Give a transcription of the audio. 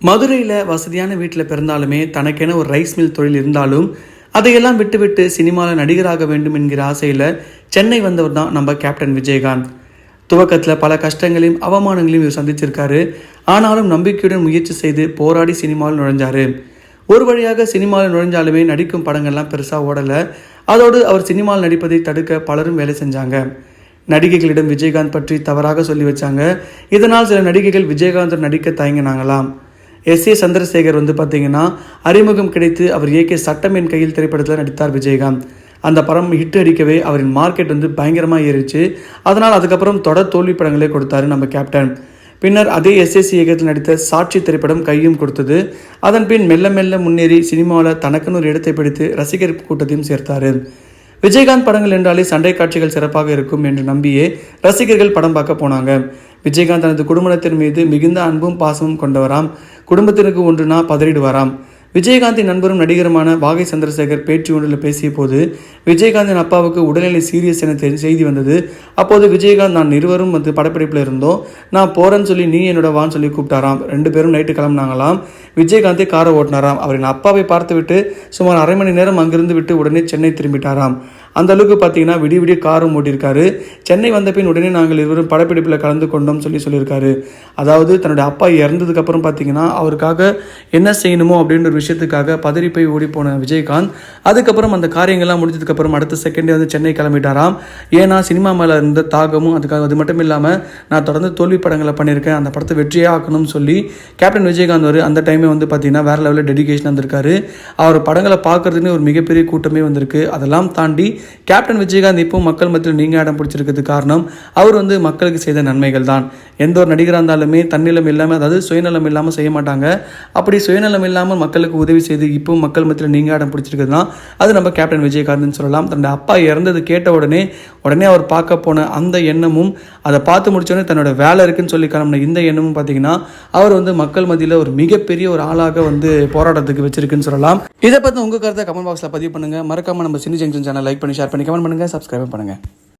மதுரையில் வசதியான வீட்டில் பிறந்தாலுமே தனக்கென ஒரு ரைஸ் மில் தொழில் இருந்தாலும் அதையெல்லாம் விட்டுவிட்டு சினிமாவில் நடிகராக வேண்டும் என்கிற ஆசையில் சென்னை வந்தவர் தான் நம்ம கேப்டன் விஜயகாந்த். துவக்கத்தில் பல கஷ்டங்களையும் அவமானங்களையும் இவர் சந்திச்சிருக்காரு. ஆனாலும் நம்பிக்கையுடன் முயற்சி செய்து போராடி சினிமாவில் நுழைஞ்சாரு. ஒரு வழியாக சினிமாவில் நுழைஞ்சாலுமே நடிக்கும் படங்கள்லாம் பெருசாக ஓடலை. அதோடு அவர் சினிமாவில் நடிப்பதை தடுக்க பலரும் வேலை செஞ்சாங்க. நடிகைகளிடம் விஜயகாந்த் பற்றி தவறாக சொல்லி வச்சாங்க. இதனால் சில நடிகைகள் விஜயகாந்த் நடிக்க தயங்கினாங்களாம். எஸ் ஏ சந்திரசேகர் வந்து பார்த்தீங்கன்னா அறிமுகம் கிடைத்து அவர் இயக்கிய சட்டம் என் கையில் திரைப்படத்தில் நடித்தார் விஜயகாந்த். அந்த படம் ஹிட் அடிக்கவே அவரின் மார்க்கெட் வந்து பயங்கரமாக ஏறிச்சு. அதனால் அதுக்கப்புறம் தொடர் தோல்வி படங்களே கொடுத்தாரு நம்ம கேப்டன் பின்னர் அதே எஸ்எஸ்சி இயக்கத்தில் நடித்த சாட்சி திரைப்படம் கையும் கொடுத்தது. அதன் பின் மெல்ல மெல்ல முன்னேறி சினிமாவில் தனக்குன்னு ஒரு இடத்தை பிடித்து ரசிகர் கூட்டத்தையும் சேர்த்தாரு. விஜயகாந்த் படங்கள் என்றாலே சண்டை காட்சிகள் சிறப்பாக இருக்கும் என்று நம்பியே ரசிகர்கள் படம் பார்க்க போனாங்க. விஜயகாந்த் தனது குடும்பத்தின் மீது மிகுந்த அன்பும் பாசமும் கொண்டவராம். குடும்பத்திற்கு ஒன்றுனா பதறிடுவாராம். விஜயகாந்தின் நண்பரும் நடிகருமான வாகை சந்திரசேகர் பேச்சு ஒன்றில் பேசிய போது விஜயகாந்தின் அப்பாவுக்கு உடல்நிலை சீரியஸ் என தெரி- செய்தி வந்தது. அப்போது விஜயகாந்த் நான் இருவரும் வந்து படப்பிடிப்பில் இருந்தோம். நான் போறேன்னு சொல்லி நீ என்னோட வான்னு சொல்லி கூப்பிட்டாராம். ரெண்டு பேரும் நைட்டு கிளம்புனாங்களாம். விஜயகாந்தே காரை ஓட்டினாராம். அவரின் அப்பாவை பார்த்துவிட்டு சுமார் அரை மணி நேரம் அங்கிருந்து விட்டு உடனே சென்னை திரும்பிட்டாராம். அந்த அளவுக்கு பார்த்தீங்கன்னா விடிய விடிய காரும் ஓட்டியிருக்காரு சென்னை வந்த பின் உடனே நாங்கள் இருவரும் படப்பிடிப்பில் கலந்து கொண்டோம் சொல்லி சொல்லியிருக்காரு. அதாவது தன்னுடைய அப்பா இறந்ததுக்கப்புறம் பார்த்தீங்கன்னா அவருக்காக என்ன செய்யணுமோ அப்படின்ற ஒரு விஷயத்துக்காக பதறி போய் ஓடி போன விஜயகாந்த். அதுக்கப்புறம் அந்த காரியங்கள்லாம் முடிஞ்சதுக்கப்புறம் அடுத்த செகண்டே வந்து சென்னை கிளம்பிட்டாராம். ஏன்னா சினிமா மேலே இருந்த தாகமும் அதுக்காக அது மட்டும் இல்லாமல் நான் தொடர்ந்து தோல்வி படங்களை பண்ணியிருக்கேன். அந்த படத்தை வெற்றியாக ஆக்கணும்னு சொல்லி கேப்டன் விஜயகாந்த் ஒரு அந்த டைமே வந்து பார்த்தீங்கன்னா வேற லெவலில் டெடிகேஷன் வந்திருக்காரு. அவர் படங்களை பார்க்கறதுக்குன்னு ஒரு மிகப்பெரிய கூட்டமே வந்திருக்கு. அதெல்லாம் தாண்டி கேப்டன் விஜயகாந்த் இப்போ மக்கள் மத்தியில் நீங்க இடம் பிடிச்சிருக்கிறதுக்கு காரணம் அவர் வந்து மக்களுக்கு செய்த நன்மைகள் தான். எந்த ஒரு நடிகராக இருந்தாலுமே தன்னிலம் இல்லாமல் அதாவது சுயநலம் இல்லாமல் செய்ய மாட்டாங்க. அப்படி சுயநலம் இல்லாமல் மக்களுக்கு உதவி செய்து இப்போ மக்கள் மத்தியில் நீங்க இடம் பிடிச்சிருக்குதுன்னா அது நம்ம கேப்டன் விஜயகாந்த்னு சொல்லலாம். தன்னோட அப்பா இறந்தது கேட்ட உடனே உடனே அவர் பார்க்க போன அந்த எண்ணமும் அதை பார்த்து முடிச்சோடனே தன்னோட வேலை இருக்குன்னு சொல்லி கிளம்பின இந்த எண்ணமும் பார்த்தீங்கன்னா அவர் வந்து மக்கள் மத்தியில் ஒரு மிகப்பெரிய ஒரு ஆளாக வந்து போராட்டத்துக்கு வச்சிருக்குன்னு சொல்லலாம். இதை பற்றி உங்கள் கருத்தை கமெண்ட் பாக்ஸில் பதிவு பண்ணுங்க. மறக்காம நம்ம சினி ஜங்ஷன் சேனல் லைக் பண்ணி ஷேர் பண்ணி கமெண்ட் பண்ணுங்கள் சப்ஸ்கிரைப் பண்ணுங்கள்